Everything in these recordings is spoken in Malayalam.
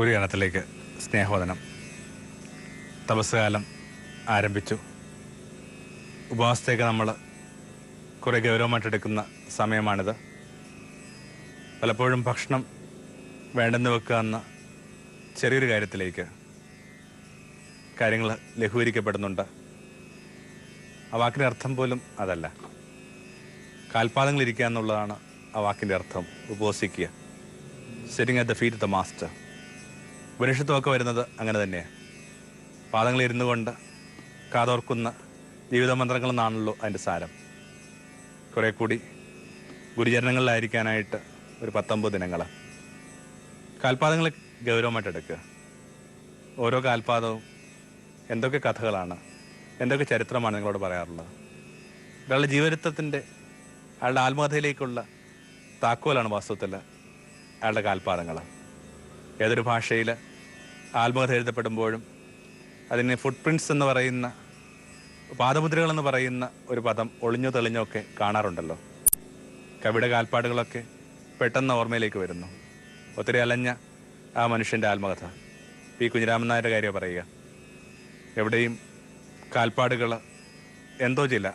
ഗുരുഗണത്തിലേക്ക് സ്നേഹവദനം. തപസ്സുകാലം ആരംഭിച്ചു. ഉപവാസത്തേക്ക് നമ്മൾ കുറേ ഗൗരവമായിട്ടെടുക്കുന്ന സമയമാണിത്. പലപ്പോഴും ഭക്ഷണം വേണ്ടെന്ന് വെക്കുക എന്ന ചെറിയൊരു കാര്യത്തിലേക്ക് കാര്യങ്ങൾ ലഘൂകരിക്കപ്പെടുന്നുണ്ട്. ആ വാക്കിന്റെ അർത്ഥം പോലും അതല്ല. കാൽപാദങ്ങളിരിക്കുക എന്നുള്ളതാണ് ആ വാക്കിന്റെ അർത്ഥം. ഉപവസിക്കുക sitting at the feet of the master ഉപനിഷത്വമൊക്കെ വരുന്നത് അങ്ങനെ തന്നെയാണ് പാദങ്ങളിൽ ഇരുന്നു കൊണ്ട് കാതോർക്കുന്ന ജീവിതമന്ത്രങ്ങൾ എന്നാണല്ലോ അതിന്റെ സാരം. കുറേ കൂടി ഗുരുചരണങ്ങളിലായിരിക്കാനായിട്ട് ഒരു പത്തൊമ്പത് ദിനങ്ങൾ കാൽപാദങ്ങൾ ഗൗരവമായിട്ട് എടുക്കുക. ഓരോ കാൽപാദവും എന്തൊക്കെ കഥകളാണ് എന്തൊക്കെ ചരിത്രമാണ് നിങ്ങളോട് പറയാറുള്ളത്. ഒരാളുടെ ജീവചരിത്രത്തിന്റെ അയാളുടെ ആത്മകഥയിലേക്കുള്ള താക്കോലാണ് വാസ്തവത്തിൽ അയാളുടെ കാൽപാദങ്ങൾ ഏതൊരു ഭാഷയിൽ ആത്മകഥ എഴുതപ്പെടുമ്പോഴും അതിന് ഫുട് പ്രിന്റ്സ് എന്ന് പറയുന്ന പാദമുദ്രകൾ എന്ന് പറയുന്ന ഒരു പദം ഒളിഞ്ഞു തെളിഞ്ഞോ ഒക്കെ കാണാറുണ്ടല്ലോ. കവിയുടെ കാൽപ്പാടുകളൊക്കെ പെട്ടെന്ന് ഓർമ്മയിലേക്ക് വരുന്നു. ഒത്തിരി അലഞ്ഞ ആ മനുഷ്യന്റെ ആത്മകഥ. പി കുഞ്ഞിരാമൻ നായരുടെ കാര്യം പറയുക. എവിടെയും കാൽപ്പാടുകൾ എന്തോ ചില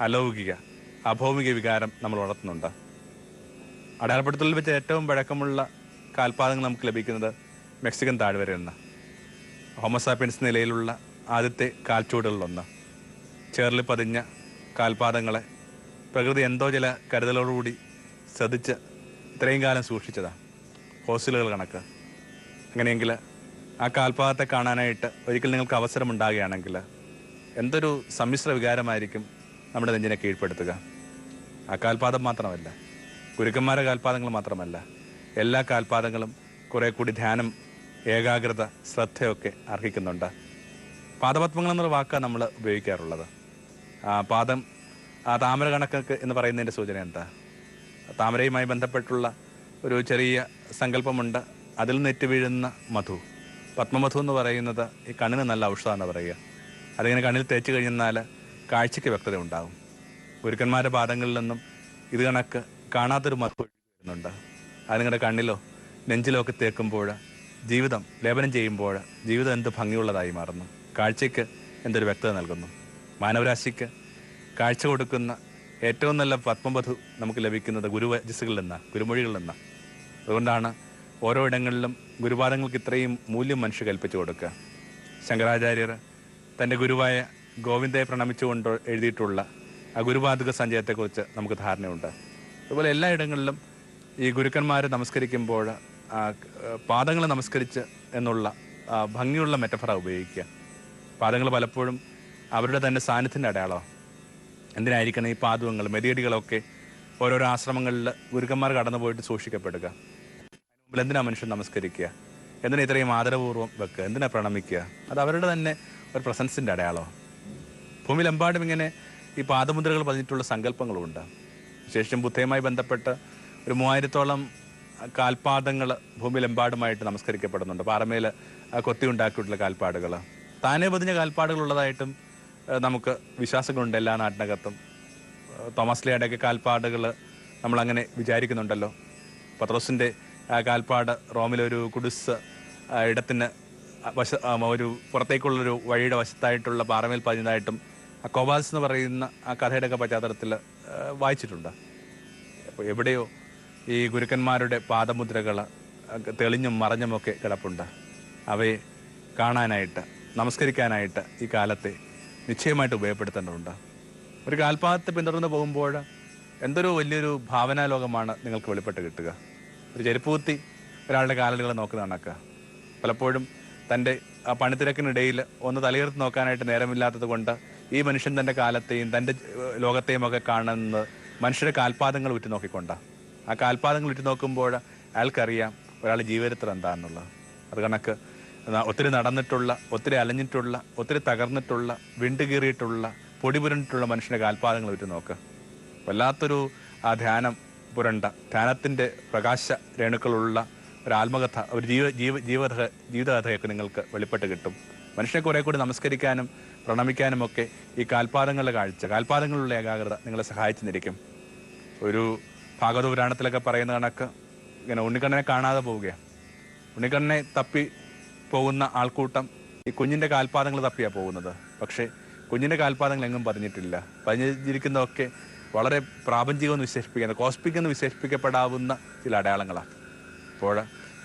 അലൗകിക അഭൗമിക വികാരം നമ്മൾ വളർത്തുന്നുണ്ട്. അടയാളപ്പെടുത്തലിൽ വെച്ച് ഏറ്റവും പഴക്കമുള്ള കാൽപാദങ്ങൾ നമുക്ക് ലഭിക്കുന്നത് മെക്സിക്കൻ താഴ്വരയെന്ന് ഹോമസാപ്പിൻസ് നിലയിലുള്ള ആദ്യത്തെ കാൽച്ചുവടുകളിലൊന്ന്. ചേറിൽ പതിഞ്ഞ കാൽപാദങ്ങളെ പ്രകൃതി എന്തോ ചില കരുതലോടുകൂടി ശ്രദ്ധിച്ച് ഇത്രയും കാലം സൂക്ഷിച്ചതാണ് ഹോസ്റ്റലുകൾ കണക്ക്. അങ്ങനെയെങ്കിൽ ആ കാൽപാദത്തെ കാണാനായിട്ട് ഒരിക്കൽ നിങ്ങൾക്ക് അവസരം ഉണ്ടാകുകയാണെങ്കിൽ എന്തൊരു സമ്മിശ്ര വികാരമായിരിക്കും നമ്മുടെ നെഞ്ചിനെ കീഴ്പ്പെടുത്തുക. ആ കാൽപാദം മാത്രമല്ല ഗുരുക്കന്മാരുടെ കാൽപാദങ്ങൾ മാത്രമല്ല എല്ലാ കാൽപാദങ്ങളും കുറേ കൂടി ധ്യാനം ഏകാഗ്രത ശ്രദ്ധയൊക്കെ അർഹിക്കുന്നുണ്ട്. പാദപത്മങ്ങൾ എന്നുള്ള വാക്കാണ് നമ്മൾ ഉപയോഗിക്കാറുള്ളത് പാദം താമര കണക്കൊക്കെ എന്ന് പറയുന്നതിന്റെ സൂചന എന്താ? താമരയുമായി ബന്ധപ്പെട്ടുള്ള ഒരു ചെറിയ സങ്കല്പമുണ്ട്. അതിൽ നെറ്റ് വീഴുന്ന മധു. പത്മമധു എന്ന് പറയുന്നത് ഈ കണ്ണിന് നല്ല ഔഷധമാണ് പറയുക. അതിങ്ങനെ കണ്ണിൽ തേച്ച് കഴിഞ്ഞാൽ കാഴ്ചയ്ക്ക് വ്യക്തത ഉണ്ടാകും ഗുരുക്കന്മാരുടെ പാദങ്ങളിൽ നിന്നും ഇത് കണക്ക് കാണാത്തൊരു മധു വരുന്നുണ്ട്. അത് നിങ്ങളുടെ കണ്ണിലോ നെഞ്ചിലോ ഒക്കെ തേക്കുമ്പോൾ ജീവിതം ലേപനം ചെയ്യുമ്പോൾ ജീവിതം എന്ത് ഭംഗിയുള്ളതായി മാറുന്നു. കാഴ്ചയ്ക്ക് എന്തൊരു വ്യക്തത നൽകുന്നു. മാനവരാശിക്ക് കാഴ്ച കൊടുക്കുന്ന ഏറ്റവും നല്ല പത്മബധു നമുക്ക് ലഭിക്കുന്നത് ഗുരുവചസ്സുകളിൽ നിന്നാണ് ഗുരുമൊഴികളിൽ നിന്നാണ് അതുകൊണ്ടാണ് ഓരോ ഇടങ്ങളിലും ഗുരുപാദങ്ങൾക്ക് ഇത്രയും മൂല്യം മനുഷ്യ കൽപ്പിച്ചു കൊടുക്കുക. ശങ്കരാചാര്യർ തന്റെ ഗുരുവായ ഗോവിന്ദയെ പ്രണമിച്ചുകൊണ്ട് എഴുതിയിട്ടുള്ള ആ ഗുരുപാതക സഞ്ചയത്തെക്കുറിച്ച് നമുക്ക് ധാരണയുണ്ട്. അതുപോലെ എല്ലായിടങ്ങളിലും ഈ ഗുരുക്കന്മാരെ നമസ്കരിക്കുമ്പോൾ പാദങ്ങളെ നമസ്കരിച്ച് എന്നുള്ള ഭംഗിയുള്ള മെറ്റഫറ ഉപയോഗിക്കുക. പാദങ്ങൾ പലപ്പോഴും അവരുടെ തന്നെ സാന്നിധ്യത്തിന്റെ അടയാളമാണ്. എന്തിനായിരിക്കണം ഈ പാദുവങ്ങൾ മെതിയടികളൊക്കെ ഓരോരോ ആശ്രമങ്ങളിൽ ഗുരുക്കന്മാർ കടന്നു പോയിട്ട് സൂക്ഷിക്കപ്പെടുക എന്തിനാ മനുഷ്യൻ നമസ്കരിക്കുക? എന്തിനാ ഇത്രയും ആദരപൂർവം വെക്കുക? എന്തിനാ പ്രണമിക്കുക? അത് അവരുടെ തന്നെ ഒരു പ്രസൻസിന്റെ അടയാളമാണ്. ഭൂമിയിലെമ്പാടും ഇങ്ങനെ ഈ പാദമുദ്രകൾ പതിഞ്ഞിട്ടുള്ള സങ്കല്പങ്ങളുമുണ്ട്. വിശേഷം ബുദ്ധയുമായി ബന്ധപ്പെട്ട് ഒരു മൂവായിരത്തോളം കാൽപാദങ്ങൾ ഭൂമിയിലെമ്പാടുമായിട്ട് നമസ്കരിക്കപ്പെടുന്നുണ്ട്. പാറമേൽ കൊത്തി ഉണ്ടാക്കിയിട്ടുള്ള കാൽപ്പാടുകൾ താനേ പതിഞ്ഞ കാൽപ്പാടുകൾ ഉള്ളതായിട്ടും നമുക്ക് വിശ്വാസങ്ങളുണ്ട് എല്ലാ നാട്ടിനകത്തും. തോമസ് ലിയാടെയൊക്കെ കാൽപ്പാടുകൾ നമ്മളങ്ങനെ വിചാരിക്കുന്നുണ്ടല്ലോ. പത്രോസിന്റെ കാൽപ്പാട് റോമിലൊരു കുടിസ് ഇടത്തിന് വശ ഒരു പുറത്തേക്കുള്ളൊരു വഴിയുടെ വശത്തായിട്ടുള്ള പാറമേൽ പതിഞ്ഞതായിട്ടും ആ കോബാൽസ് എന്ന് പറയുന്ന ആ കഥയുടെയൊക്കെ പശ്ചാത്തലത്തിൽ വായിച്ചിട്ടുണ്ട്. എവിടെയോ ഈ ഗുരുക്കന്മാരുടെ പാദമുദ്രകൾ തെളിഞ്ഞും മറഞ്ഞുമൊക്കെ കിടപ്പുണ്ട്. അവയെ കാണാനായിട്ട് നമസ്കരിക്കാനായിട്ട് ഈ കാലത്തെ നിശ്ചയമായിട്ട് ഉപയോഗപ്പെടുത്തേണ്ടതുണ്ട്. ഒരു കാൽപാദത്തെ പിന്തുടർന്ന് പോകുമ്പോൾ എന്തൊരു വലിയൊരു ഭാവനാലോകമാണ് നിങ്ങൾക്ക് വെളിപ്പെട്ട് കിട്ടുക. ഒരു ചെരുപ്പൂത്തി ഒരാളുടെ കാലുകൾ നോക്കുന്ന കണക്കുക പലപ്പോഴും തന്റെ ആ പണിത്തിരക്കിനിടയിൽ ഒന്ന് തലയിർത്ത് നോക്കാനായിട്ട് നേരമില്ലാത്തത് കൊണ്ട് ഈ മനുഷ്യൻ തന്റെ കാലത്തെയും തന്റെ ലോകത്തെയും ഒക്കെ കാണുന്നത് മനുഷ്യരുടെ കാൽപാദങ്ങൾ ഉറ്റു നോക്കിക്കൊണ്ടാണ് ആ കാൽപാദങ്ങൾ ഇട്ട് നോക്കുമ്പോൾ അയാൾക്കറിയാം ഒരാളുടെ ജീവചരിത്രം എന്താണെന്നുള്ളത്. അത് കണക്ക് ഒത്തിരി നടന്നിട്ടുള്ള ഒത്തിരി അലഞ്ഞിട്ടുള്ള ഒത്തിരി തകർന്നിട്ടുള്ള വിണ്ടുകീറിയിട്ടുള്ള പൊടിപുരണ്ടിട്ടുള്ള മനുഷ്യന്റെ കാൽപാദങ്ങൾ ഇട്ട് നോക്കുക വല്ലാത്തൊരു ആ ധ്യാനം പുരണ്ട ധ്യാനത്തിന്റെ പ്രകാശ രേണുക്കളുള്ള ഒരു ആത്മകഥ ഒരു ജീവ ജീവ ജീവകഥ ജീവിതകഥയൊക്കെ നിങ്ങൾക്ക് വെളിപ്പെട്ട് കിട്ടും. മനുഷ്യനെ കുറെ കൂടി നമസ്കരിക്കാനും പ്രണമിക്കാനുമൊക്കെ ഈ കാൽപാദങ്ങളുടെ കാഴ്ച കാൽപാദങ്ങളിലുള്ള ഏകാഗ്രത നിങ്ങളെ സഹായിച്ചെന്നിരിക്കും. ഒരു ഭാഗവത പുരാണത്തിലൊക്കെ പറയുന്ന കണക്ക് ഇങ്ങനെ ഉണ്ണിക്കണ്ണനെ കാണാതെ പോവുകയാണ് ഉണ്ണിക്കണ്ണനെ തപ്പി പോകുന്ന ആൾക്കൂട്ടം ഈ കുഞ്ഞിന്റെ കാൽപാദങ്ങൾ തപ്പിയാണ് പോകുന്നത്. പക്ഷേ കുഞ്ഞിന്റെ കാൽപാദങ്ങൾ എങ്ങും പറഞ്ഞിട്ടില്ല പറഞ്ഞിരിക്കുന്നതൊക്കെ വളരെ പ്രാപഞ്ചികമെന്ന് വിശേഷിപ്പിക്കുന്ന കോസ്പിക് എന്ന് വിശേഷിപ്പിക്കപ്പെടാവുന്ന ചില അടയാളങ്ങളാണ് അപ്പോൾ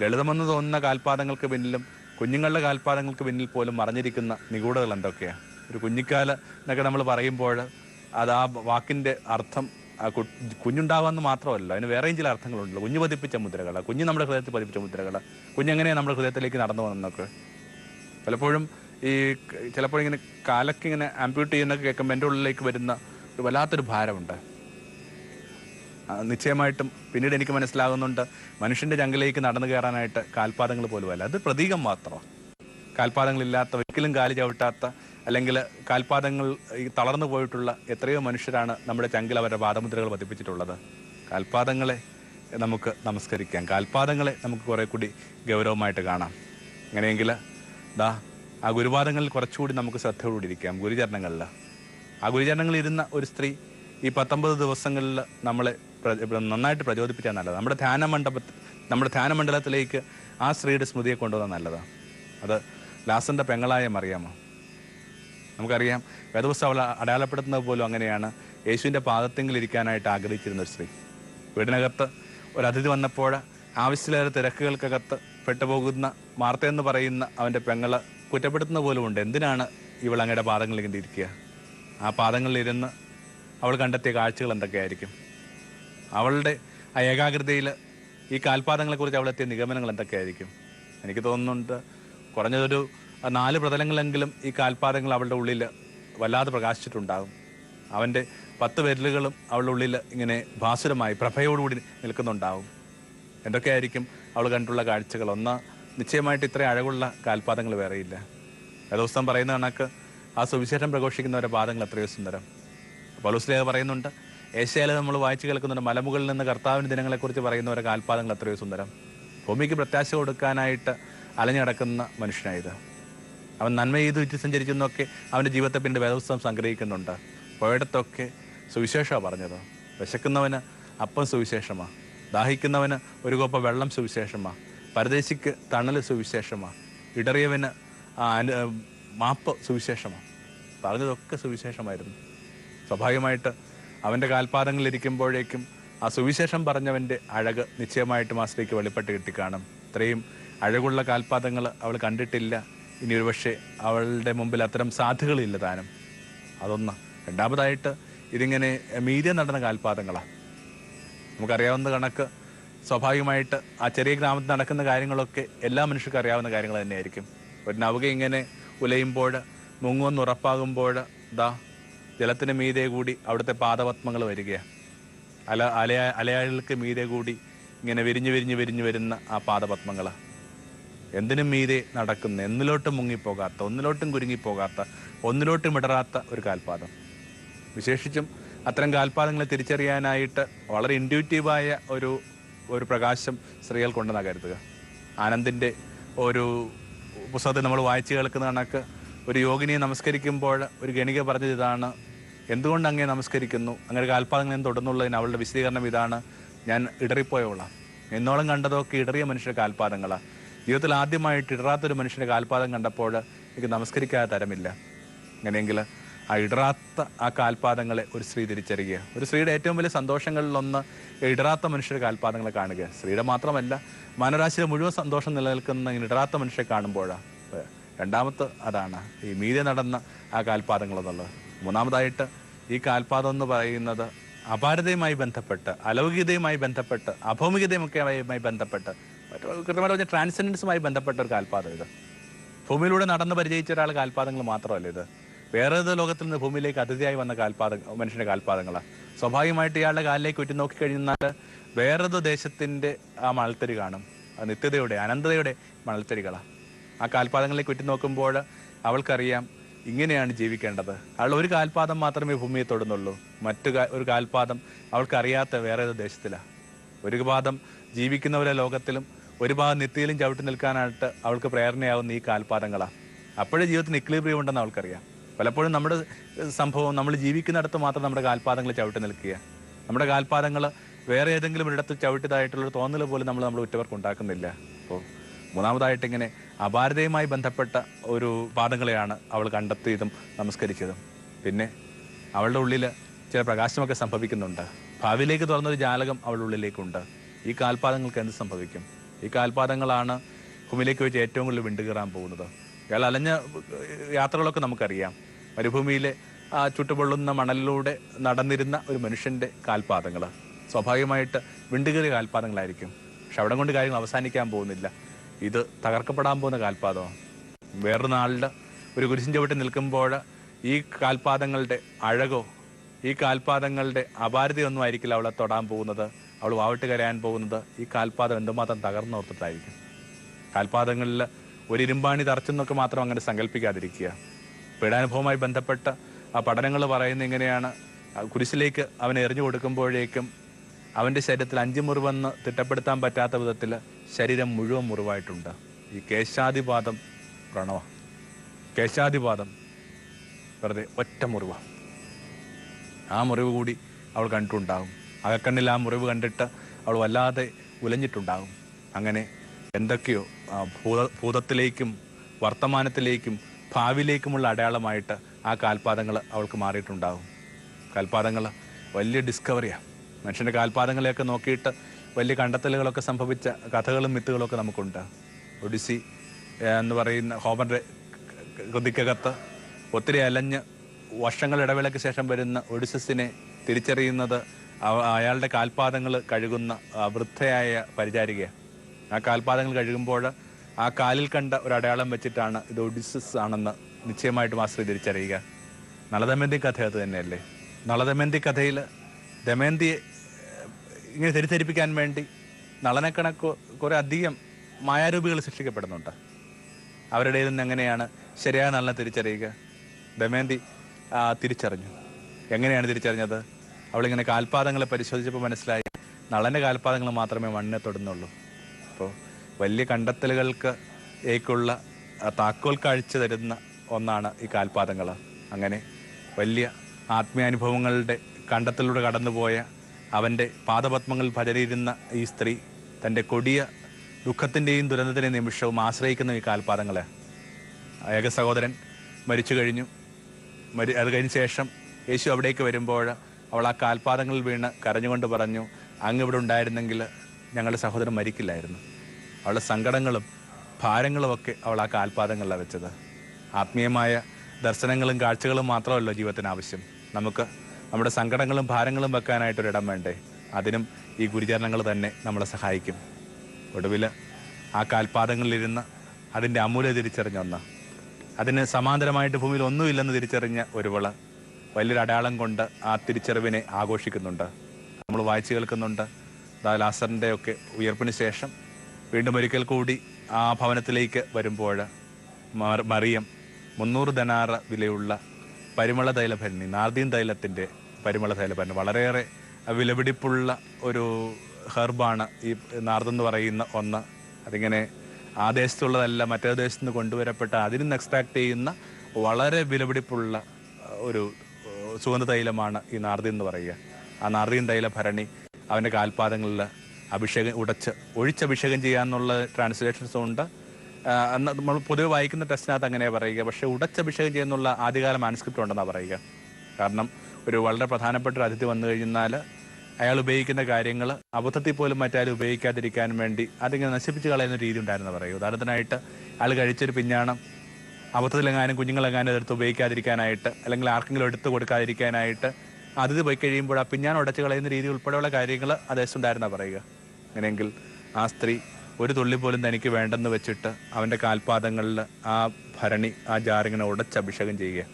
ലളിതമെന്ന് തോന്നുന്ന കാൽപാദങ്ങൾക്ക് പിന്നിലും കുഞ്ഞുങ്ങളുടെ കാൽപാദങ്ങൾക്ക് പിന്നിൽ പോലും മറഞ്ഞിരിക്കുന്ന നിഗൂഢതകൾ എന്തൊക്കെയാണ് ഒരു കുഞ്ഞിക്കാല എന്നൊക്കെ നമ്മൾ പറയുമ്പോൾ അത് ആ വാക്കിന്റെ അർത്ഥം കുഞ്ഞുണ്ടാവാന്ന് മാത്രമല്ല അതിന് വേറെയും ചില അർത്ഥങ്ങളുണ്ടല്ലോ. കുഞ്ഞു പതിപ്പിച്ച മുദ്രകൾ കുഞ്ഞ് നമ്മുടെ ഹൃദയത്തിൽ പതിപ്പിച്ച മുദ്രകൾ കുഞ്ഞെങ്ങനെയാണ് നമ്മുടെ ഹൃദയത്തിലേക്ക് നടന്നു വന്നൊക്കെ പലപ്പോഴും ഈ ചിലപ്പോൾ ഇങ്ങനെ കാലൊക്കെ ഇങ്ങനെ ആംപ്യൂട്ട് ചെയ്യുന്നൊക്കെ കേൾക്കുമ്പോൾ എന്റെ ഉള്ളിലേക്ക് വരുന്ന ഒരു വല്ലാത്തൊരു ഭാരമുണ്ട്. നിശ്ചയമായിട്ടും പിന്നീട് എനിക്ക് മനസ്സിലാകുന്നുണ്ട് മനുഷ്യന്റെ ജംഗിലേക്ക് നടന്നു കയറാനായിട്ട് കാൽപാദങ്ങൾ പോലും അല്ല അത് പ്രതീകം മാത്രമാണ് കാൽപാദങ്ങളില്ലാത്ത ഒരിക്കലും കാലി ചവിട്ടാത്ത അല്ലെങ്കിൽ കാൽപാദങ്ങൾ ഈ തളർന്നു പോയിട്ടുള്ള എത്രയോ മനുഷ്യരാണ് നമ്മുടെ ചങ്കിൽ അവരുടെ പാദമുദ്രകൾ പതിപ്പിച്ചിട്ടുള്ളത്. കാൽപാദങ്ങളെ നമുക്ക് നമസ്കരിക്കാം. കാൽപാദങ്ങളെ നമുക്ക് കുറെ കൂടി ഗൗരവമായിട്ട് കാണാം. അങ്ങനെയെങ്കിൽ ദാ ആ ഗുരുപാദങ്ങളിൽ കുറച്ചുകൂടി നമുക്ക് ശ്രദ്ധയോടുകൂടി ഇരിക്കാം ഗുരുചരണങ്ങളിൽ. ആ ഗുരുചരണങ്ങളിൽ ഇരുന്ന ഒരു സ്ത്രീ ഈ പത്തൊമ്പത് ദിവസങ്ങളിൽ നമ്മളെ നന്നായിട്ട് പ്രചോദിപ്പിച്ചാൽ നല്ലത്. നമ്മുടെ ധ്യാന മണ്ഡപത്തിൽ നമ്മുടെ ധ്യാന മണ്ഡലത്തിലേക്ക് ആ സ്ത്രീയുടെ സ്മൃതിയെ കൊണ്ടുവന്നാൽ നല്ലതാണ് അത് ലാസന്റെ പെങ്ങളായ മറിയാമോ? നമുക്കറിയാം. വേദപുസ്തകം അവൾ അടയാളപ്പെടുത്തുന്നത് പോലും അങ്ങനെയാണ്. യേശുവിന്റെ പാദത്തെങ്കിൽ ഇരിക്കാനായിട്ട് ആഗ്രഹിച്ചിരുന്ന ഒരു സ്ത്രീ. വീടിനകത്ത് ഒരു അതിഥി വന്നപ്പോൾ ആവശ്യത്തിലേറെ തിരക്കുകൾക്കകത്ത് പെട്ടുപോകുന്ന മാർത്ത എന്ന് പറയുന്ന അവന്റെ പെങ്ങളെ കുറ്റപ്പെടുത്തുന്ന പോലും ഉണ്ട്. എന്തിനാണ് ഇവൾ അങ്ങയുടെ പാദങ്ങളിൽ ഇരിക്കുക? ആ പാദങ്ങളിലിരുന്ന് അവൾ കണ്ടെത്തിയ കാഴ്ചകൾ എന്തൊക്കെയായിരിക്കും? അവളുടെ ആ ഏകാഗ്രതയിൽ ഈ കാൽപാദങ്ങളെക്കുറിച്ച് അവളെത്തിയ നിഗമനങ്ങൾ എന്തൊക്കെയായിരിക്കും? എനിക്ക് തോന്നുന്നുണ്ട് കുറഞ്ഞതൊരു നാല് പ്രതലങ്ങളെങ്കിലും ഈ കാൽപാദങ്ങൾ അവളുടെ ഉള്ളിൽ വല്ലാതെ പ്രകാശിച്ചിട്ടുണ്ടാകും. അവന്റെ പത്ത് വിരലുകളും അവളുടെ ഉള്ളിൽ ഇങ്ങനെ ഭാസുരമായി പ്രഭയോടുകൂടി നിൽക്കുന്നുണ്ടാവും എന്തൊക്കെയായിരിക്കും അവൾ കണ്ടുള്ള കാഴ്ചകൾ? ഒന്ന് നിശ്ചയമായിട്ട് ഇത്രയും അഴകുള്ള കാൽപാദങ്ങൾ വേറെയില്ല. ദിവസം പറയുന്ന കണക്ക് ആ സുവിശേഷം പ്രഘോഷിക്കുന്നവരുടെ പാദങ്ങൾ എത്രയോ സുന്ദരം. പൗലോസ്ലേഖ പറയുന്നുണ്ട് ഏഷ്യയിൽ നമ്മൾ വായിച്ചു കേൾക്കുന്നുണ്ട് മലമുകളിൽ നിന്ന് കർത്താവിന്റെ ദിനങ്ങളെക്കുറിച്ച് പറയുന്നവരുടെ കാൽപാദങ്ങൾ എത്രയോ സുന്ദരം. ഭൂമിക്ക് പ്രത്യാശ കൊടുക്കാനായിട്ട് അലഞ്ഞു നടക്കുന്ന മനുഷ്യനായത്. അവൻ നന്മ ചെയ്ത് വിറ്റ് സഞ്ചരിച്ചെന്നൊക്കെ അവന്റെ ജീവിതത്തെ പിന്നെ വേദപുസ്തകം സംഗ്രഹിക്കുന്നുണ്ട്. പോയിടത്തൊക്കെ സുവിശേഷമാണ് പറഞ്ഞത്. വിശക്കുന്നവന് അപ്പം സുവിശേഷമാണ് ദാഹിക്കുന്നവന് ഒരു കോപ്പ വെള്ളം സുവിശേഷമാണ് പരദേശിക്ക് തണൽ സുവിശേഷമാണ് ഇടറിയവന് മാപ്പ് സുവിശേഷമാണ് പറഞ്ഞതൊക്കെ സുവിശേഷമായിരുന്നു. സ്വാഭാവികമായിട്ട് അവന്റെ കാൽപാദങ്ങളിലിരിക്കുമ്പോഴേക്കും ആ സുവിശേഷം പറഞ്ഞവന്റെ അഴക് നിശ്ചയമായിട്ടും ആ സ്ത്രീക്ക് വെളിപ്പെട്ട് കിട്ടിക്കാണും. ഇത്രയും അഴകുള്ള കാൽപാദങ്ങൾ അവൾ കണ്ടിട്ടില്ല. ഇനി ഒരുപക്ഷെ അവളുടെ മുമ്പിൽ അത്തരം സാധ്യതകളില്ല താനും. അതൊന്ന്. രണ്ടാമതായിട്ട് ഇതിങ്ങനെ മീതിയ നടന്ന കാൽപാദങ്ങളാണ് നമുക്കറിയാവുന്ന കണക്ക് സ്വാഭാവികമായിട്ട് ആ ചെറിയ ഗ്രാമത്തിൽ നടക്കുന്ന കാര്യങ്ങളൊക്കെ എല്ലാ മനുഷ്യർക്കും അറിയാവുന്ന കാര്യങ്ങൾ തന്നെയായിരിക്കും. ഒരു നൗക ഇങ്ങനെ ഉലയുമ്പോൾ മുങ്ങുമെന്ന് ഉറപ്പാകുമ്പോൾ ദാ ജലത്തിന് മീതെ കൂടി അവിടുത്തെ പാദപത്മങ്ങൾ വരികയാണ് അല അലയാ അലയാളികൾക്ക് മീതെ കൂടി ഇങ്ങനെ വിരിഞ്ഞു വിരിഞ്ഞു വിരിഞ്ഞു വരുന്ന ആ പാദപത്മങ്ങൾ എന്തിനും മീതെ നടക്കുന്ന എന്നിലോട്ടും മുങ്ങിപ്പോകാത്ത ഒന്നിലോട്ടും കുരുങ്ങിപ്പോകാത്ത ഒന്നിലോട്ടും ഇടറാത്ത ഒരു കാൽപാദം. വിശേഷിച്ചും അത്തരം കാൽപാദങ്ങളെ തിരിച്ചറിയാനായിട്ട് വളരെ ഇൻഡ്യൂറ്റീവായ ഒരു ഒരു പ്രകാശം സ്ത്രീകൾ കൊണ്ടെന്നാ കരുതുക. ആനന്ദിന്റെ ഒരു പുസ്തകത്തിൽ നമ്മൾ വായിച്ചു കേൾക്കുന്ന കണക്ക് ഒരു യോഗിനിയെ നമസ്കരിക്കുമ്പോൾ ഒരു ഗണിക പറഞ്ഞത് ഇതാണ് എന്തുകൊണ്ട് അങ്ങനെ നമസ്കരിക്കുന്നു? അങ്ങനെ കാൽപാദങ്ങൾ കാൽപാദങ്ങളെ തുടർന്നുള്ളതിന് അവളുടെ വിശദീകരണം ഇതാണ്. ഞാൻ ഇടറിപ്പോയോളാം. എന്നോളം കണ്ടതൊക്കെ ഇടറിയ മനുഷ്യരുടെ കാൽപാദങ്ങളാണ് ജീവിതത്തിൽ ആദ്യമായിട്ട് ഇടറാത്തൊരു മനുഷ്യന്റെ കാൽപാദം കണ്ടപ്പോൾ എനിക്ക് നമസ്കരിക്കാതെ തരമില്ല. അങ്ങനെയെങ്കിൽ ആ ഇടറാത്ത ആ കാൽപാദങ്ങളെ ഒരു സ്ത്രീ തിരിച്ചറിയുക. ഒരു സ്ത്രീയുടെ ഏറ്റവും വലിയ സന്തോഷങ്ങളിലൊന്ന് ഇടറാത്ത മനുഷ്യരുടെ കാൽപാദങ്ങളെ കാണുക. സ്ത്രീയുടെ മാത്രമല്ല മാനവരാശിയുടെ മുഴുവൻ സന്തോഷം നിലനിൽക്കുന്ന ഇടറാത്ത മനുഷ്യരെ കാണുമ്പോഴാണ് രണ്ടാമത്തെ അതാണ് ഈ മീതെ നടന്ന ആ കാൽപാദങ്ങൾ എന്നുള്ളത് മൂന്നാമതായിട്ട് ഈ കാൽപാദം എന്ന് പറയുന്നത് അപാരതയുമായി ബന്ധപ്പെട്ട് അലൗകികതയുമായി ബന്ധപ്പെട്ട് അഭൗമികതയുമൊക്കെയുമായി ബന്ധപ്പെട്ട് കൃത്യമായിട്ട് പറഞ്ഞാൽ ട്രാൻസെൻഡൻസുമായി ബന്ധപ്പെട്ട ഒരു കാൽപാദം ഇത്. ഭൂമിയിലൂടെ നടന്ന് പരിചയിച്ച ഒരാൾ കാൽപാദങ്ങൾ മാത്രമല്ല ഇത്. വേറെ ലോകത്തിൽ നിന്ന് ഭൂമിയിലേക്ക് അതിഥിയായി വന്ന കാൽപാദ മനുഷ്യന്റെ കാൽപാദങ്ങളാണ് സ്വാഭാവികമായിട്ട് ഇയാളുടെ കാലിലേക്ക് ഉറ്റി നോക്കി കഴിഞ്ഞാൽ വേറെ ദേശത്തിന്റെ ആ മണൽത്തരി കാണും. നിത്യതയുടെ അനന്തതയുടെ മണൽത്തരികളാണ് ആ കാൽപാദങ്ങളിലേക്ക് ഉറ്റി നോക്കുമ്പോൾ അവൾക്കറിയാം ഇങ്ങനെയാണ് ജീവിക്കേണ്ടത്. അവൾ ഒരു കാൽപാദം മാത്രമേ ഭൂമിയെ തൊടുന്നുള്ളൂ. മറ്റു ഒരു കാൽപാദം അവൾക്കറിയാത്ത വേറെ ദേശത്തിലാണ് ഒരു പാദം ജീവിക്കുന്നവരെ ലോകത്തിലും ഒരു ഭാഗം നിത്യയിലും ചവിട്ടി നിൽക്കാനായിട്ട് അവൾക്ക് പ്രേരണയാവുന്ന ഈ കാൽപാദങ്ങളാണ് അപ്പോഴേ ജീവിതത്തിന് ഇക്ലിബ്രിയം ഉണ്ടെന്ന് അവൾക്കറിയാം. പലപ്പോഴും നമ്മുടെ സംഭവം നമ്മൾ ജീവിക്കുന്നിടത്ത് മാത്രം നമ്മുടെ കാൽപാദങ്ങൾ ചവിട്ടി നിൽക്കുക. നമ്മുടെ കാൽപാദങ്ങൾ വേറെ ഏതെങ്കിലും ഒരിടത്ത് ചവിട്ടിയതായിട്ടുള്ള തോന്നൽ പോലും നമ്മൾ നമ്മൾ ഉറ്റവർക്ക് ഉണ്ടാക്കുന്നില്ല. അപ്പോൾ മൂന്നാമതായിട്ട് ഇങ്ങനെ അപാരതയുമായി ബന്ധപ്പെട്ട ഒരു പാദങ്ങളെയാണ് അവൾ കണ്ടെത്തിയതും നമസ്കരിച്ചതും. പിന്നെ അവളുടെ ഉള്ളിൽ ചില പ്രകാശമൊക്കെ സംഭവിക്കുന്നുണ്ട്. ഭാവിയിലേക്ക് തുറന്നൊരു ജാലകം അവളുടെ ഉള്ളിലേക്കുണ്ട്. ഈ കാൽപാദങ്ങൾക്ക് എന്ത് സംഭവിക്കും? ഈ കാൽപാദങ്ങളാണ് ഭൂമിയിലേക്ക് വെച്ച് ഏറ്റവും കൂടുതൽ വിണ്ടുകീറാൻ പോകുന്നത്. ഇയാൾ അലഞ്ഞ യാത്രകളൊക്കെ നമുക്കറിയാം. മരുഭൂമിയിലെ ആ ചുട്ടുപൊള്ളുന്ന മണലിലൂടെ നടന്നിരുന്ന ഒരു മനുഷ്യന്റെ കാൽപാദങ്ങൾ. സ്വാഭാവികമായിട്ട് വിണ്ടുകീറിയ കാൽപാദങ്ങളായിരിക്കും. പക്ഷെ അവിടെ കൊണ്ട് കാര്യങ്ങൾ അവസാനിക്കാൻ പോകുന്നില്ല. ഇത് തകർക്കപ്പെടാൻ പോകുന്ന കാൽപാദമാണ്. വേറൊരു നാളിൽ ഒരു കുരിശിൻ ചവിട്ടി നിൽക്കുമ്പോൾ ഈ കാൽപാദങ്ങളുടെ അഴകോ ഈ കാൽപാദങ്ങളുടെ അപാരതയൊന്നും ആയിരിക്കില്ല അവളെ തൊടാൻ പോകുന്നത്. അവൾ വാവിട്ട് കരയാൻ പോകുന്നത് ഈ കാൽപാദം എന്തുമാത്രം തകർന്നോർത്തിട്ടായിരിക്കും കാൽപാദങ്ങളിൽ ഒരു ഇരുമ്പാണി തറച്ചെന്നൊക്കെ മാത്രം അങ്ങനെ സങ്കല്പിക്കാതിരിക്കുക. പീഡാനുഭവവുമായി ബന്ധപ്പെട്ട ആ പഠനങ്ങൾ പറയുന്ന ഇങ്ങനെയാണ്. കുരിശിലേക്ക് അവനെ എറിഞ്ഞു കൊടുക്കുമ്പോഴേക്കും അവന്റെ ശരീരത്തിൽ അഞ്ച് മുറിവെന്ന് തിട്ടപ്പെടുത്താൻ പറ്റാത്ത വിധത്തിൽ ശരീരം മുഴുവൻ മുറിവായിട്ടുണ്ട്. ഈ കേശാദിപാദം പ്രണവ. കേശാദിപാദം വെറുതെ ഒറ്റ മുറിവ. ആ മുറിവ് കൂടി അവൾ കണ്ടിട്ടുണ്ടാകും. അകക്കണ്ണിൽ ആ മുറിവ് കണ്ടിട്ട് അവൾ വല്ലാതെ ഉലഞ്ഞിട്ടുണ്ടാകും. അങ്ങനെ എന്തൊക്കെയോ ഭൂത ഭൂതത്തിലേക്കും വർത്തമാനത്തിലേക്കും ഭാവിയിലേക്കുമുള്ള അടയാളമായിട്ട് ആ കാൽപാദങ്ങൾ അവൾക്ക് മാറിയിട്ടുണ്ടാകും. കാൽപാദങ്ങൾ വലിയ ഡിസ്കവറിയാണ് മനുഷ്യന്റെ കാൽപാദങ്ങളെയൊക്കെ നോക്കിയിട്ട് വലിയ കണ്ടെത്തലുകളൊക്കെ സംഭവിച്ച കഥകളും മിത്തുകളൊക്കെ നമുക്കുണ്ട്. ഒഡിസി എന്ന് പറയുന്ന ഹോമന്റെ കൃതിക്കകത്ത് ഒത്തിരി അലഞ്ഞ് വർഷങ്ങൾ ഇടവേളയ്ക്ക് ശേഷം വരുന്ന ഒഡിസസിനെ തിരിച്ചറിയുന്നത് അയാളുടെ കാൽപാദങ്ങൾ കഴുകുന്ന വൃദ്ധയായ പരിചാരിക ആ കാൽപാദങ്ങൾ കഴുകുമ്പോൾ ആ കാലിൽ കണ്ട ഒരു അടയാളം വെച്ചിട്ടാണ് ഇത് ഒഡിസസ് ആണെന്ന് നിശ്ചയമായിട്ടും ആ സ്ത്രീ തിരിച്ചറിയുക നളദമയന്തി കഥ അത് തന്നെയല്ലേ? നളദമയന്തി കഥയിൽ ദമയന്തിയെ ഇങ്ങനെ തിരിച്ചരിപ്പിക്കാൻ വേണ്ടി നളനെ കണക്ക് കുറേ അധികം മായാരൂപികൾ സൃഷ്ടിക്കപ്പെടുന്നുണ്ട്. അവരുടെ നിന്ന് എങ്ങനെയാണ് ശരിയായ നളനെ തിരിച്ചറിയുക? ദമയന്തി തിരിച്ചറിഞ്ഞു. എങ്ങനെയാണ് തിരിച്ചറിഞ്ഞത്? അവളിങ്ങനെ കാൽപാദങ്ങളെ പരിശോധിച്ചപ്പോൾ മനസ്സിലായി. നളന്റെ കാൽപാദങ്ങൾ മാത്രമേ മണ്ണിനെ തൊടുന്നുള്ളൂ. അപ്പോൾ വലിയ കണ്ടെത്തലുകൾക്ക് ഏക്കുള്ള താക്കോൽ കാഴ്ച തരുന്ന ഒന്നാണ് ഈ കാൽപാദങ്ങൾ. അങ്ങനെ വലിയ ആത്മീയാനുഭവങ്ങളുടെ കണ്ടെത്തലിലൂടെ കടന്നുപോയ അവന്റെ പാദപത്മങ്ങൾ ഭജരിയിരുന്ന ഈ സ്ത്രീ തന്റെ കൊടിയ ദുഃഖത്തിന്റെയും ദുരന്തത്തിന്റെയും നിമിഷവും ആശ്രയിക്കുന്ന ഈ കാൽപാദങ്ങളെ. ഏക സഹോദരൻ മരിച്ചു കഴിഞ്ഞു. മരി അത് കഴിഞ്ഞ ശേഷം യേശു അവിടേക്ക് വരുമ്പോൾ അവൾ ആ കാൽപാദങ്ങളിൽ വീണ് കരഞ്ഞുകൊണ്ട് പറഞ്ഞു അങ്ങ് ഇവിടെ ഉണ്ടായിരുന്നെങ്കിൽ ഞങ്ങളുടെ സഹോദരൻ മരിക്കില്ലായിരുന്നു. അവളുടെ സങ്കടങ്ങളും ഭാരങ്ങളും ഒക്കെ അവൾ ആ കാൽപാദങ്ങളിലാണ് വെച്ചത്. ആത്മീയമായ ദർശനങ്ങളും കാഴ്ചകളും മാത്രമല്ലോ ജീവിതത്തിന് ആവശ്യം. നമുക്ക് നമ്മുടെ സങ്കടങ്ങളും ഭാരങ്ങളും വെക്കാനായിട്ടൊരിടം വേണ്ടേ? അതിനും ഈ ഗുരുചരണങ്ങൾ തന്നെ നമ്മളെ സഹായിക്കും. ഒടുവിൽ ആ കാൽപാദങ്ങളിലിരുന്ന് അതിന്റെ അമൂല്യ തിരിച്ചറിഞ്ഞ ഒന്ന് അതിന് സമാന്തരമായിട്ട് ഭൂമിയിൽ ഒന്നുമില്ലെന്ന് തിരിച്ചറിഞ്ഞ ഒരുവൾ വലിയൊരു അടയാളം കൊണ്ട് ആ തിരിച്ചറിവിനെ ആഘോഷിക്കുന്നുണ്ട്. നമ്മൾ വായിച്ചു കേൾക്കുന്നുണ്ട്. ദാ ലാസറിന്റെ ഒക്കെ ഉയർപ്പിന് ശേഷം വീണ്ടും ഒരിക്കൽ കൂടി ആ ഭവനത്തിലേക്ക് വരുമ്പോൾ മറിയം മുന്നൂറ് ധനാറ വിലയുള്ള പരിമള തൈലഭരണി നാർദീൻ തൈലത്തിന്റെ പരിമള തൈലഭരണി. വളരെയേറെ വിലപിടിപ്പുള്ള ഒരു ഹെർബാണ് ഈ നാർദെന്ന് പറയുന്ന ഒന്ന്. അതിങ്ങനെ ആ ദേശത്തുള്ളതല്ല മറ്റേ ദേശത്തുനിന്ന് കൊണ്ടുവരപ്പെട്ട അതിൽ നിന്ന് എക്സ്ട്രാക്ട് ചെയ്യുന്ന വളരെ വിലപിടിപ്പുള്ള ഒരു സുഗന്ധ തൈലമാണ് ഈ നാർദി എന്ന് പറയുക. ആ നാർദീൻ തൈല ഭരണി അവന്റെ കാൽപാദങ്ങളിൽ അഭിഷേകം ഉടച്ച് ഒഴിച്ചഭിഷേകം ചെയ്യാന്നുള്ള ട്രാൻസ്ലേഷൻസും ഉണ്ട്. നമ്മൾ പൊതുവെ വായിക്കുന്ന ടെസ്റ്റിനകത്ത് അങ്ങനെയാണ് പറയുക. പക്ഷെ ഉടച്ചഭിഷേകം ചെയ്യുന്നുള്ള ആദ്യകാല മാനസ്ക്രിപ്റ്റ് ഉണ്ടെന്നാണ് പറയുക. കാരണം ഒരു വളരെ പ്രധാനപ്പെട്ട ഒരു അതിഥി വന്നു കഴിഞ്ഞാൽ അയാൾ ഉപയോഗിക്കുന്ന കാര്യങ്ങൾ അബദ്ധത്തിൽ പോലും മറ്റാരും ഉപയോഗിക്കാതിരിക്കാൻ വേണ്ടി അതിങ്ങനെ നശിപ്പിച്ച് കളയുന്ന രീതി ഉണ്ടായിരുന്നു പറയുക. ഉദാഹരണത്തിനായിട്ട് അയാൾ കഴിച്ചൊരു പിഞ്ഞാണം അബദ്ധത്തിലെങ്ങാനും കുഞ്ഞുങ്ങളെങ്ങാനും എടുത്ത് ഉപയോഗിക്കാതിരിക്കാനായിട്ട് അല്ലെങ്കിൽ ആർക്കെങ്കിലും എടുത്തു കൊടുക്കാതിരിക്കാനായിട്ട് അതിഥി പോയി കഴിയുമ്പോൾ ആ പിഞ്ഞാണം ഉടച്ചു കളയുന്ന രീതി ഉൾപ്പെടെയുള്ള കാര്യങ്ങൾ അദ്ദേഹം ഉണ്ടായിരുന്ന പറയുക. അങ്ങനെയെങ്കിൽ ആ സ്ത്രീ ഒരു തുള്ളി പോലും തനിക്ക് വേണ്ടെന്ന് വെച്ചിട്ട് അവന്റെ കാൽപാദങ്ങളിൽ ആ ഭരണി ആ ജാറിങ്ങനെ ഉടച്ച് അഭിഷേകം ചെയ്യുക.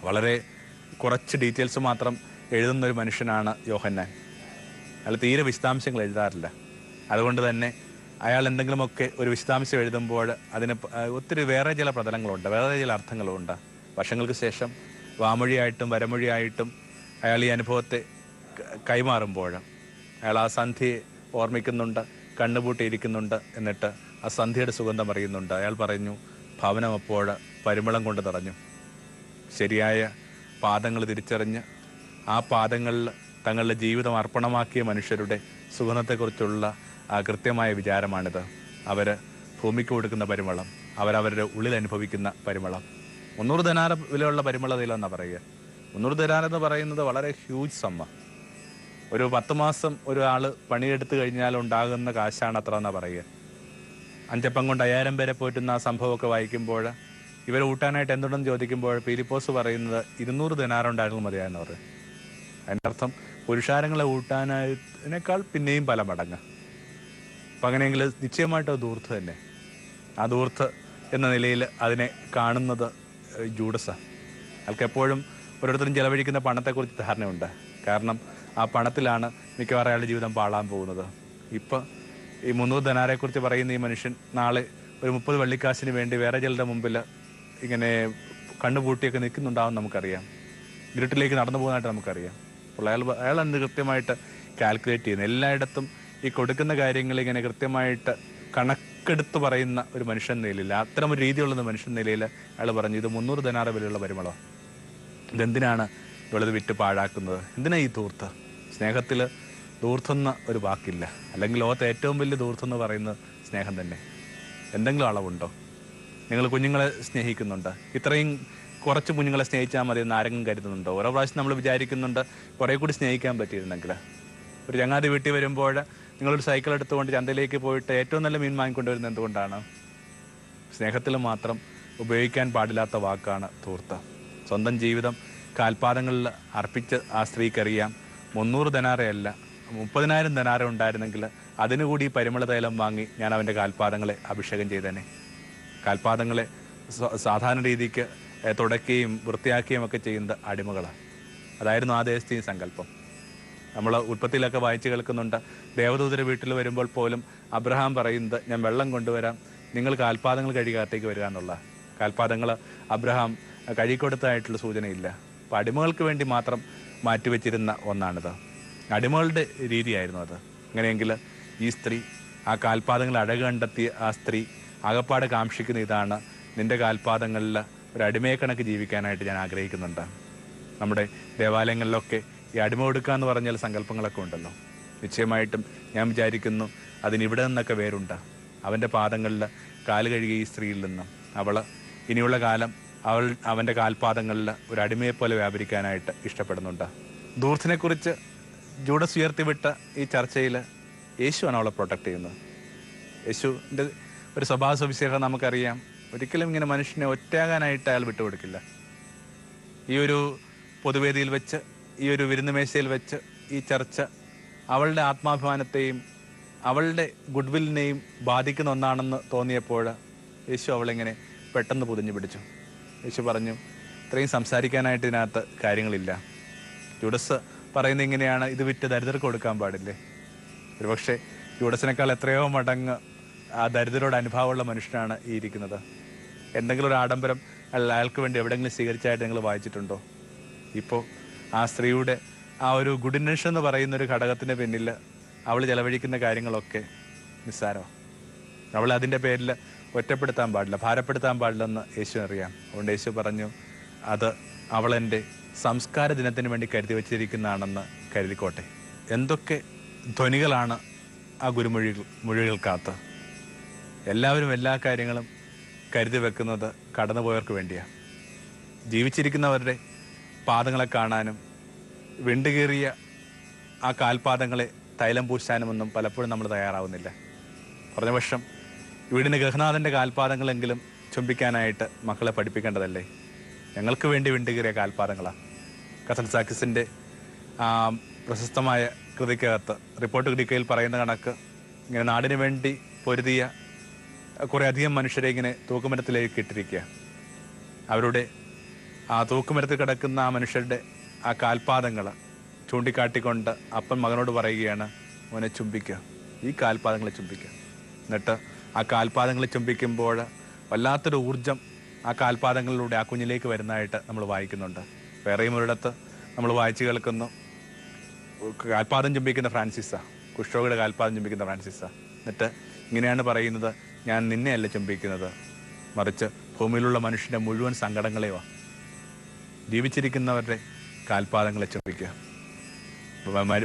വളരെ കുറച്ച് ഡീറ്റെയിൽസ് മാത്രം എഴുതുന്ന ഒരു മനുഷ്യനാണ് യോഹന്നാൻ. അയാൾ തീരെ വിശദാംശങ്ങൾ എഴുതാറില്ല. അതുകൊണ്ട് തന്നെ അയാൾ എന്തെങ്കിലുമൊക്കെ ഒരു വിശദാംശം എഴുതുമ്പോൾ അതിന് ഒത്തിരി വേറെ ചില പ്രതലങ്ങളുണ്ട് വേറെ ചില അർത്ഥങ്ങളുണ്ട്. വർഷങ്ങൾക്ക് ശേഷം വാമൊഴിയായിട്ടും വരമൊഴിയായിട്ടും അയാൾ ഈ അനുഭവത്തെ കൈമാറുമ്പോൾ അയാൾ ആ സന്ധ്യയെ ഓർമ്മിക്കുന്നുണ്ട് കണ്ണുപൂട്ടിയിരിക്കുന്നുണ്ട് എന്നിട്ട് ആ സന്ധ്യയുടെ സുഗന്ധം അറിയുന്നുണ്ട്. അയാൾ പറഞ്ഞു ഭവനം അപ്പോൾ പരിമളം കൊണ്ട് നിറഞ്ഞു. ശരിയായ പാദങ്ങൾ തിരിച്ചറിഞ്ഞ് ആ പാദങ്ങളിൽ തങ്ങളുടെ ജീവിതം അർപ്പണമാക്കിയ മനുഷ്യരുടെ സുഗന്ധത്തെക്കുറിച്ചുള്ള കൃത്യമായ വിചാരമാണിത്. അവർ ഭൂമിക്ക് കൊടുക്കുന്ന പരിമളം അവരവരുടെ ഉള്ളിൽ അനുഭവിക്കുന്ന പരിമളം. മുന്നൂറ് ദിനാര വിലയുള്ള പരിമള പറയുക? മുന്നൂറ് ദിനാർ എന്ന് പറയുന്നത് വളരെ ഹ്യൂജ് സമ്മ ഒരു പത്ത് മാസം ഒരാൾ പണിയെടുത്തു കഴിഞ്ഞാൽ ഉണ്ടാകുന്ന കാശാണ് അത്ര എന്നാ പറയുക. അഞ്ചപ്പം കൊണ്ട് അയ്യായിരം പേരെ പോറ്റുന്ന ആ സംഭവമൊക്കെ വായിക്കുമ്പോൾ ഇവർ ഊട്ടാനായിട്ട് എന്തുണ്ടെന്ന് ചോദിക്കുമ്പോൾ പീലിപ്പോസ് പറയുന്നത് ഇരുന്നൂറ് ദിനാറുണ്ടായിരുന്നു മതിയായെന്ന് പറയും. അതിന്റെ അർത്ഥം പുരുഷാരങ്ങളെ ഊട്ടാനായതിനേക്കാൾ പിന്നെയും പല മടങ്ങ്. അപ്പം അങ്ങനെയെങ്കിൽ നിശ്ചയമായിട്ടും അത് ദൂർത്ത് തന്നെ. ആ ദൂർത്ത് എന്ന നിലയിൽ അതിനെ കാണുന്നത് ജൂഡസാണ് അയാൾക്ക് എപ്പോഴും ഓരോരുത്തരും ചിലവഴിക്കുന്ന പണത്തെക്കുറിച്ച് ധാരണയുണ്ട്. കാരണം ആ പണത്തിലാണ് മിക്കവാറും അയാളുടെ ജീവിതം പാളാൻ പോകുന്നത്. ഇപ്പം ഈ മുന്നൂറ് ധനാരെക്കുറിച്ച് പറയുന്ന ഈ മനുഷ്യൻ നാളെ ഒരു മുപ്പത് വെള്ളിക്കാശിന് വേണ്ടി വേറെ ചിലരുടെ മുമ്പിൽ ഇങ്ങനെ കണ്ണുപൂട്ടിയൊക്കെ നിൽക്കുന്നുണ്ടാവും നമുക്കറിയാം. ഇരുട്ടിലേക്ക് നടന്നു പോകുന്നതായിട്ട് നമുക്കറിയാം. അപ്പോൾ അയാൾ അന്ന് കൃത്യമായിട്ട് കാൽക്കുലേറ്റ് ചെയ്യുന്നത് എല്ലായിടത്തും ഈ കൊടുക്കുന്ന കാര്യങ്ങൾ ഇങ്ങനെ കൃത്യമായിട്ട് കണക്കെടുത്ത് പറയുന്ന ഒരു മനുഷ്യൻ നിലയിൽ അത്തരം ഒരു രീതിയുള്ള മനുഷ്യൻ നിലയിൽ അയാൾ പറഞ്ഞു ഇത് മുന്നൂറ് ധനാറ വിലയുള്ള പരിമളം ഇതെന്തിനാണ് ഇവളത് വിറ്റ് പാഴാക്കുന്നത്? എന്തിനാ ഈ ദൂർത്ത് സ്നേഹത്തിൽ ദൂർത്തെന്ന ഒരു വാക്കില്ല. അല്ലെങ്കിൽ ലോകത്ത് ഏറ്റവും വലിയ ദൂർത്തെന്ന് പറയുന്നത് സ്നേഹം തന്നെ. എന്തെങ്കിലും അളവുണ്ടോ? നിങ്ങൾ കുഞ്ഞുങ്ങളെ സ്നേഹിക്കുന്നുണ്ട്. ഇത്രയും കുറച്ച് കുഞ്ഞുങ്ങളെ സ്നേഹിച്ചാൽ മതി എന്ന് ആരെങ്കിലും കരുതുന്നുണ്ടോ? ഓരോ പ്രാവശ്യം നമ്മൾ വിചാരിക്കുന്നുണ്ട് കുറേ കൂടി സ്നേഹിക്കാൻ പറ്റിയിരുന്നെങ്കിൽ ഒരു ചങ്ങാതി വീട്ടിൽ വരുമ്പോൾ നിങ്ങളൊരു സൈക്കിൾ എടുത്തുകൊണ്ട് ചന്തയിലേക്ക് പോയിട്ട് ഏറ്റവും നല്ല മീൻ വാങ്ങിക്കൊണ്ടുവരുന്നത് എന്തുകൊണ്ടാണ്? സ്നേഹത്തിൽ മാത്രം ഉപയോഗിക്കാൻ പാടില്ലാത്ത വാക്കാണ് തൂർത്ത. സ്വന്തം ജീവിതം കാൽപാദങ്ങളിൽ അർപ്പിച്ച ആ സ്ത്രീക്കറിയാം. മുന്നൂറ് ധനാറയല്ല മുപ്പതിനായിരം ധനാറ ഉണ്ടായിരുന്നെങ്കിൽ അതിനുകൂടി പരിമള തൈലം വാങ്ങി ഞാൻ അവന്റെ കാൽപാദങ്ങളെ അഭിഷേകം ചെയ്തേനെ. കാൽപാദങ്ങളെ സാധാരണ രീതിക്ക് തുടക്കുകയും വൃത്തിയാക്കുകയും ഒക്കെ ചെയ്യുന്നത് അടിമകളാണ് അതായിരുന്നു ആ ദേശത്തെയും സങ്കല്പം. നമ്മൾ ഉൽപ്പത്തിയിലൊക്കെ വായിച്ചു കേൾക്കുന്നുണ്ട്. ദേവദൂതര വീട്ടിൽ വരുമ്പോൾ പോലും അബ്രഹാം പറയുന്നത് ഞാൻ വെള്ളം കൊണ്ടുവരാം. നിങ്ങൾ കാൽപാദങ്ങൾ കഴുകാത്തേക്ക് വരിക എന്നുള്ള. കാൽപാദങ്ങൾ അബ്രഹാം കഴുകിക്കൊടുത്തതായിട്ടുള്ള സൂചനയില്ല. അപ്പം അടിമകൾക്ക് വേണ്ടി മാത്രം മാറ്റിവെച്ചിരുന്ന ഒന്നാണിത്. അടിമകളുടെ രീതിയായിരുന്നു അത്. അങ്ങനെയെങ്കിൽ ഈ സ്ത്രീ ആ കാൽപാദങ്ങൾ അഴക് കണ്ടെത്തിയ ആ സ്ത്രീ അകപ്പാട് കാക്ഷിക്കുന്ന ഇതാണ് നിന്റെ കാൽപാദങ്ങളിൽ ഒരു അടിമയെ കണക്ക് ജീവിക്കാനായിട്ട് ഞാൻ ആഗ്രഹിക്കുന്നുണ്ട്. നമ്മുടെ ദേവാലയങ്ങളിലൊക്കെ ഈ അടിമ കൊടുക്കുക എന്ന് പറഞ്ഞാൽ സങ്കല്പങ്ങളൊക്കെ ഉണ്ടല്ലോ. നിശ്ചയമായിട്ടും ഞാൻ വിചാരിക്കുന്നു അതിന് ഇവിടെ നിന്നൊക്കെ വേരുണ്ട. അവന്റെ പാദങ്ങളിൽ കാൽ കഴുകിയ ഈ സ്ത്രീയിൽ നിന്ന് അവൾ ഇനിയുള്ള കാലം അവൾ അവന്റെ കാൽപാദങ്ങളിൽ ഒരു അടിമയെപ്പോലെ വ്യാപരിക്കാനായിട്ട് ഇഷ്ടപ്പെടുന്നുണ്ട്. ദൂർത്തിനെക്കുറിച്ച് ജൂഡസ് ഉയർത്തിവിട്ട ഈ ചർച്ചയിൽ യേശുവാണ് അവളെ പ്രൊട്ടക്ട് ചെയ്യുന്നത്. യേശുവിന്റെ ഒരു സ്വഭാവ സവിശേഷം നമുക്കറിയാം. ഒരിക്കലും ഇങ്ങനെ മനുഷ്യനെ ഒറ്റയാകാനായിട്ട് അയാൾ വിട്ടുകൊടുക്കില്ല. ഈ ഒരു പൊതുവേദിയിൽ വെച്ച് ഈ ഒരു വിരുന്നുമേശയിൽ വെച്ച് ഈ ചർച്ച അവളുടെ ആത്മാഭിമാനത്തെയും അവളുടെ ഗുഡ്വില്ലിനെയും ബാധിക്കുന്ന ഒന്നാണെന്ന് തോന്നിയപ്പോൾ യേശു അവളിങ്ങനെ പെട്ടെന്ന് പുതിഞ്ഞു പിടിച്ചു. യേശു പറഞ്ഞു ഇത്രയും സംസാരിക്കാനായിട്ട് ഇതിനകത്ത് കാര്യങ്ങളില്ല. ജൂഡസ് പറയുന്നത് ഇങ്ങനെയാണ് ഇത് വിറ്റ് ദരിദ്രർക്ക് കൊടുക്കാൻ പാടില്ലേ? ഒരുപക്ഷെ ജൂഡസിനേക്കാൾ എത്രയോ മടങ്ങ് ആ ദരിദ്രരോട് അനുഭാവമുള്ള മനുഷ്യനാണ് ഈ ഇരിക്കുന്നത്. എന്തെങ്കിലും ഒരു ആഡംബരം അയാൾ- അയാൾക്ക് വേണ്ടി എവിടെയെങ്കിലും സ്വീകരിച്ചായിട്ട് നിങ്ങൾ വായിച്ചിട്ടുണ്ടോ? ഇപ്പോൾ ആ സ്ത്രീയുടെ ആ ഒരു ഗുഡ് ഇന്റൻഷൻ എന്ന് പറയുന്ന ഒരു ഘടകത്തിന് പിന്നിൽ അവൾ ചെലവഴിക്കുന്ന കാര്യങ്ങളൊക്കെ നിസ്സാരമാണ് അവൾ അതിന്റെ പേരിൽ ഒറ്റപ്പെടുത്താൻ പാടില്ല ഭാരപ്പെടുത്താൻ പാടില്ലെന്ന് യേശു അറിയാം. അതുകൊണ്ട് യേശു പറഞ്ഞു അത് അവളെന്റെ സംസ്കാര ദിനത്തിന് വേണ്ടി കരുതി വച്ചിരിക്കുന്നതാണെന്ന് കരുതിക്കോട്ടെ. എന്തൊക്കെ ധ്വനികളാണ് ആ ഗുരുമൊഴി മൊഴികൾക്കകത്ത്. എല്ലാവരും എല്ലാ കാര്യങ്ങളും കരുതി വെക്കുന്നത് കടന്നുപോയവർക്ക് വേണ്ടിയാണ് ജീവിച്ചിരിക്കുന്നവരുടെ പാദങ്ങളെ കാണാനും വെണ്ടുകേറിയ ആ കാൽപാദങ്ങളെ തൈലം പൂശാനുമൊന്നും പലപ്പോഴും നമ്മൾ തയ്യാറാവുന്നില്ല. കുറഞ്ഞ പക്ഷം വീടിന് ഗൃഹനാഥന്റെ കാൽപാദങ്ങളെങ്കിലും ചുംബിക്കാനായിട്ട് മക്കളെ പഠിപ്പിക്കേണ്ടതല്ലേ? ഞങ്ങൾക്ക് വേണ്ടി വെണ്ടുകീറിയ കാൽപാദങ്ങളാണ് കസൽ സാക്കിസിന്റെ പ്രശസ്തമായ കൃതിക്കകത്ത് റിപ്പോർട്ട് കൃതിക്കയിൽ പറയുന്ന കണക്ക് ഇങ്ങനെ നാടിന് വേണ്ടി പൊരുതിയ കുറേ അധികം മനുഷ്യരെ ഇങ്ങനെ തൂക്കുമരത്തിലേക്ക് ഇട്ടിരിക്കുക. അവരുടെ ആ തൂക്കുമരത്തിൽ കിടക്കുന്ന ആ മനുഷ്യരുടെ ആ കാൽപാദങ്ങൾ ചൂണ്ടിക്കാട്ടിക്കൊണ്ട് അപ്പൻ മകനോട് പറയുകയാണ് മോനെ ചുംബിക്കുക ഈ കാൽപാദങ്ങളെ ചുംബിക്കുക എന്നിട്ട് ആ കാൽപാദങ്ങളെ ചുംബിക്കുമ്പോൾ വല്ലാത്തൊരു ഊർജം ആ കാൽപാദങ്ങളിലൂടെ ആ കുഞ്ഞിലേക്ക് വരുന്നതായിട്ട് നമ്മൾ വായിക്കുന്നുണ്ട്. വേറെയും ഒരിടത്ത് നമ്മൾ വായിച്ചു കേൾക്കുന്നു. കാൽപാദം ചുംബിക്കുന്ന ഫ്രാൻസിസ. കുഷ്ഠരോഗിയുടെ കാൽപാദം ചുംബിക്കുന്ന ഫ്രാൻസിസ. എന്നിട്ട് ഇങ്ങനെയാണ് പറയുന്നത് ഞാൻ നിന്നെയല്ല ചുംബിക്കുന്നത്. മറിച്ച് ഭൂമിയിലുള്ള മനുഷ്യന്റെ മുഴുവൻ സങ്കടങ്ങളെയോ ജീവിച്ചിരിക്കുന്നവരുടെ കാൽപാദങ്ങളെ ചുംബിക്കുക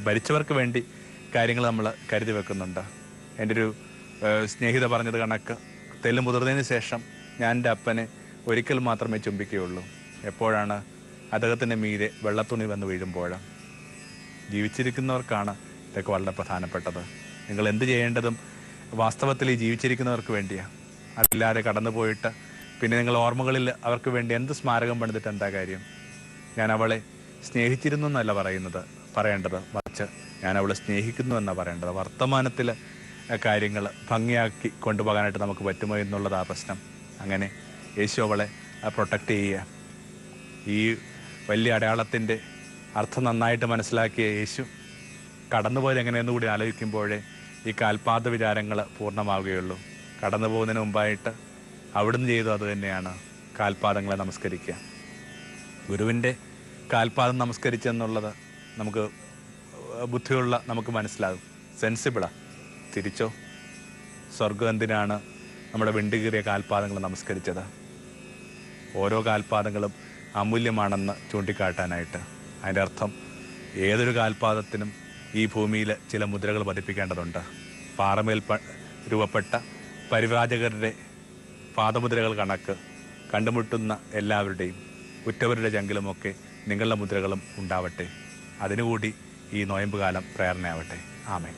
ഭരിച്ചവർക്ക് വേണ്ടി കാര്യങ്ങൾ നമ്മൾ കരുതി വെക്കുന്നുണ്ട്. എന്റെ ഒരു സ്നേഹിത പറഞ്ഞത് കണക്ക്. തെല്ല് മുതിർന്നതിന് ശേഷം ഞാൻ എന്റെ അപ്പനെ ഒരിക്കൽ മാത്രമേ ചുംബിക്കുകയുള്ളൂ. എപ്പോഴാണ് അദ്ദേഹത്തിന്റെ മീരെ വെള്ളത്തുണി വന്ന് വീഴുമ്പോഴാണ് ജീവിച്ചിരിക്കുന്നവർക്കാണ് ഇതൊക്കെ വളരെ പ്രധാനപ്പെട്ടത്. നിങ്ങൾ എന്ത് ചെയ്യേണ്ടതും വാസ്തവത്തിൽ ഈ ജീവിച്ചിരിക്കുന്നവർക്ക് വേണ്ടിയാണ് അതില്ലാതെ കടന്നുപോയിട്ട് പിന്നെ നിങ്ങൾ ഓർമ്മകളിൽ അവർക്ക് വേണ്ടി എന്ത് സ്മാരകം പണിതിട്ട് എന്താ കാര്യം? ഞാൻ അവളെ സ്നേഹിച്ചിരുന്നു എന്നല്ല പറയുന്നത്. പറയേണ്ടത് മറിച്ച് ഞാൻ അവളെ സ്നേഹിക്കുന്നു എന്നാണ് പറയേണ്ടത്. വർത്തമാനത്തിൽ കാര്യങ്ങൾ ഭംഗിയാക്കി കൊണ്ടുപോകാനായിട്ട് നമുക്ക് പറ്റുമോ എന്നുള്ളതാ പ്രശ്നം. അങ്ങനെ യേശു അവളെ പ്രൊട്ടക്റ്റ് ചെയ്യുക. ഈ വലിയ അടയാളത്തിന്റെ അർത്ഥം നന്നായിട്ട് മനസ്സിലാക്കിയ യേശു കടന്നുപോയത് എങ്ങനെയെന്ന് കൂടി ആലോചിക്കുമ്പോഴേ ഈ കാൽപാത വിചാരങ്ങൾ പൂർണമാവുകയുള്ളൂ. കടന്നു പോകുന്നതിന് മുമ്പായിട്ട് അവിടുന്ന് ചെയ്തു അത് തന്നെയാണ് കാൽപാദങ്ങളെ നമസ്കരിക്കുക. ഗുരുവിന്റെ കാൽപാദം നമസ്കരിച്ചെന്നുള്ളത് നമുക്ക് ബുദ്ധിയുള്ള നമുക്ക് മനസ്സിലാകും. സെൻസിബിളാണ് തിരിച്ചോ? സ്വർഗം എന്തിനാണ് നമ്മുടെ വെണ്ടുകീറിയ കാൽപാദങ്ങൾ നമസ്കരിച്ചത്? ഓരോ കാൽപാദങ്ങളും അമൂല്യമാണെന്ന് ചൂണ്ടിക്കാട്ടാനായിട്ട്. അതിന്റെ അർത്ഥം ഏതൊരു കാൽപാദത്തിനും ഈ ഭൂമിയിൽ ചില മുദ്രകൾ പതിപ്പിക്കേണ്ടതുണ്ട്. പാറമേൽ രൂപപ്പെട്ട പരിവ്രാജകരുടെ പാദമുദ്രകൾ കണക്ക് കണ്ടുമുട്ടുന്ന എല്ലാവരുടെയും ഉറ്റവരുടെ ചങ്കിലുമൊക്കെ നിങ്ങളുടെ മുദ്രകളും ഉണ്ടാവട്ടെ. അതിനുകൂടി ഈ നോയമ്പ് കാലം പ്രേരണയാവട്ടെ. ആമേ